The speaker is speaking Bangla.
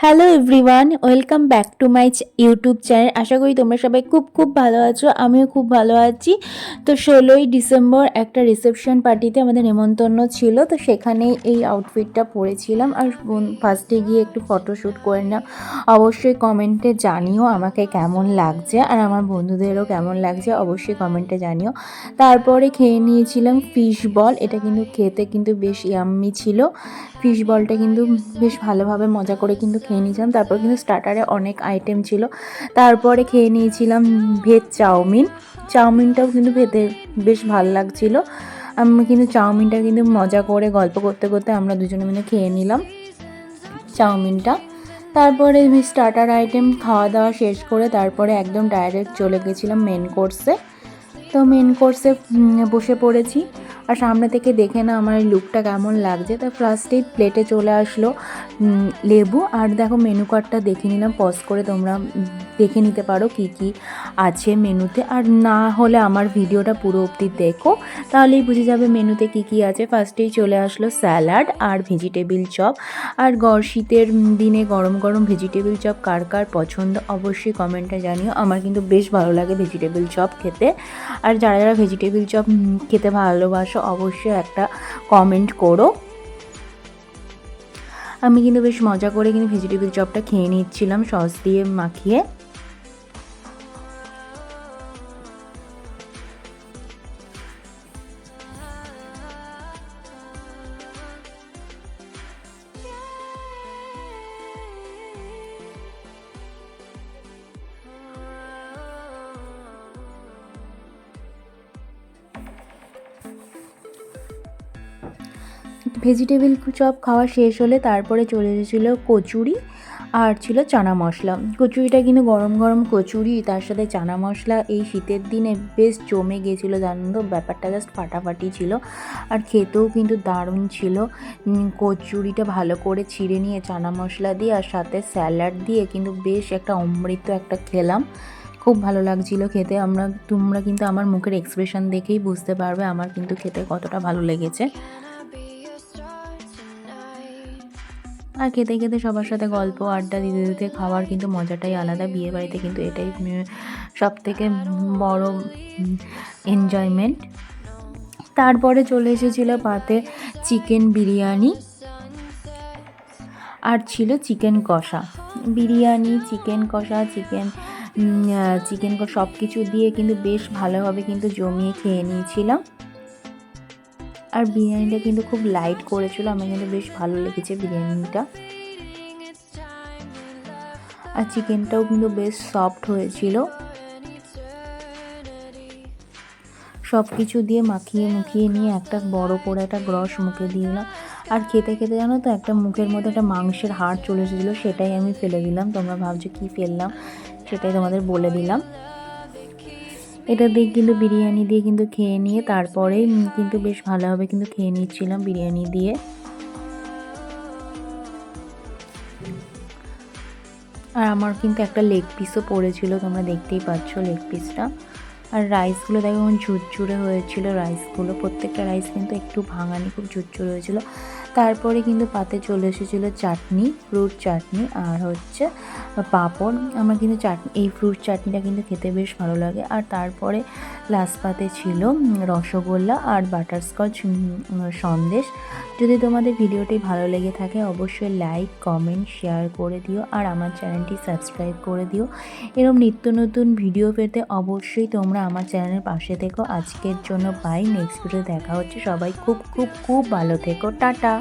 Hello everyone welcome back to my YouTube channel আশা করি তোমরা সবাই খুব খুব ভালো আছো। আমিও খুব ভালো আছি। তো ষোলোই ডিসেম্বর একটা রিসেপশন পার্টিতে আমাদের নেমন্তন্ন ছিল। তো সেখানে এই আউটফিটটা পরেছিলাম। আর ফার্স্টে গিয়ে একটু ফটোশ্যুট করে নাও। অবশ্যই কমেন্টে জানিও আমাকে কেমন লাগছে। আর আমার বন্ধুদেরও কেমন লাগছে অবশ্যই কমেন্টে জানিও। তারপরে খেয়ে নিয়েছিলাম ফিশ বল এটা কিন্তু খেতে কিন্তু বেশ ইয়াম্মি ছিল। ফিশ বলটা কিন্তু বেশ ভালোভাবে মজা করে কিন্তু খেয়ে নিয়েছিলাম। তারপর কিন্তু স্টার্টারে অনেক আইটেম ছিল। তারপরে খেয়ে নিয়েছিলাম ভেজ চাউমিন। চাউমিনটাও কিন্তু খেতে বেশ ভালো লাগছিল। আমি কিন্তু চাউমিনটা কিন্তু মজা করে গল্প করতে করতে আমরা দুজনে মিলে খেয়ে নিলাম চাউমিনটা। তারপরে স্টার্টার আইটেম খাওয়া দাওয়া শেষ করে তারপরে একদম ডাইরেক্ট চলে গেছিলাম মেন কোর্সে তো মেন কোর্সে বসে পড়েছি। আর সামনে থেকে দেখে না আমার লুকটা কেমন লাগছে। তা ফার্স্টেই প্লেটে চলে আসলো লেবু। আর দেখো মেনু কার্ডটা দেখে নিলাম পজ করে তোমরা দেখে নিতে পারো কি কি আছে মেনুতে আর না হলে আমার ভিডিওটা পুরো অবধি দেখো, তাহলেই বুঝে যাবে মেনুতে কি কি আছে। ফার্স্টেই চলে আসলো স্যালাড আর ভেজিটেবিল চপ আর গড় শীতের দিনে গরম গরম ভেজিটেবিল চপ কার কার পছন্দ অবশ্যই কমেন্টে জানিও। আমার কিন্তু বেশ ভালো লাগে ভেজিটেবিল চপ খেতে। আর যারা যারা ভেজিটেবিল চপ খেতে ভালোবাসো অবশ্যই একটা কমেন্ট করো। আমি কিন্তু বেশ মজা করে কিন্তু ভেজিটেবিল চপটা খেয়ে নিচ্ছিলাম সস দিয়ে মাখিয়ে। ভেজিটেবিল চপ খাওয়া শেষ হলে তারপরে চলে এসেছিল কচুরি আর ছিল চানা মশলা। কচুরিটা কিন্তু গরম গরম কচুরি, তার সাথে চানা মশলা। এই শীতের দিনে বেশ জমে গিয়েছিল জানেন তো, ব্যাপারটা জাস্ট ফাটাফাটি ছিল। আর খেতেও কিন্তু দারুণ ছিল। কচুরিটা ভালো করে ছিঁড়ে নিয়ে চানা মশলা দিয়ে আর সাথে স্যালাড দিয়ে কিন্তু বেশ একটা অমৃত একটা খেলাম। খুব ভালো লাগছিল খেতে। আমরা, তোমরা কিন্তু আমার মুখের এক্সপ্রেশন দেখেই বুঝতে পারবে আমার কিন্তু খেতে কতটা ভালো লেগেছে। আর খেতে খেতে সবার সাথে গল্প, আড্ডা, দিতে দিতে খাওয়ার কিন্তু মজাটাই আলাদা। বিয়ে বাড়িতে কিন্তু এটাই সব থেকে বড় এনজয়মেন্ট তারপরে চলে এসেছিল পাতে চিকেন বিরিয়ানি আর ছিল চিকেন কষা। বিরিয়ানি, চিকেন কষা, চিকেন চিকেন কষা সব কিছু দিয়ে কিন্তু বেশ ভালোভাবে কিন্তু জমিয়ে খেয়ে নিয়েছিলাম। আর বিরিয়ানিটা কিন্তু খুব লাইট করেছিল, আমার কিন্তু বেশ ভালো লেগেছে বিরিয়ানিটা। আর চিকেনটাও কিন্তু বেশ সফট হয়েছিল। সব কিছু দিয়ে মাখিয়ে মুখিয়ে নিয়ে একটা বড় করে একটা গ্রস মুখে দিলাম। আর খেতে খেতে জানো তো, একটা মুখের মধ্যে একটা মাংসের হাড় চলে এসেছিল, সেটাই আমি ফেলে দিলাম। তোমরা ভাবছ কী ফেললাম? সেটাই তোমাদের বলে দিলাম। এটা দিয়ে কিন্তু বিরিয়ানি দিয়ে কিন্তু খেয়ে নিয়ে তারপরে কিন্তু বেশ ভালোভাবে কিন্তু খেয়ে নিচ্ছিলাম বিরিয়ানি দিয়ে। আর আমার কিন্তু একটা লেগ পিসও পড়েছিল, তোমরা দেখতেই পাচ্ছ লেগ পিসটা আর রাইসগুলো দেখো ঝুরঝুরে হয়েছিল রাইসগুলো প্রত্যেকটা রাইস কিন্তু একটু ভাঙানি, খুব ঝুরঝুরে হয়েছিল। তারপরে কিন্তু পাতে চলে এসেছিল চাটনি, ফ্রুট চাটনি আর হচ্ছে পাঁপড়। আমার কিন্তু চাটনি, এই ফ্রুট চাটনিটা কিন্তু খেতে বেশ ভালো লাগে। আর তারপরে লাস্ট পাতে ছিল রসগোল্লা আর বাটারস্কচ সন্দেশ। যদি তোমাদের ভিডিওটি ভালো লেগে থাকে, অবশ্যই লাইক কমেন্ট শেয়ার করে দিও আর আমার চ্যানেলটি সাবস্ক্রাইব করে দিও। এরকম নিত্য নতুন ভিডিও পেতে অবশ্যই তোমরা আমার চ্যানেলের পাশে থেকো। আজকের জন্য বাই নেক্সট ভিডিও দেখা হচ্ছে। সবাই খুব খুব খুব ভালো থেকো। টাটা!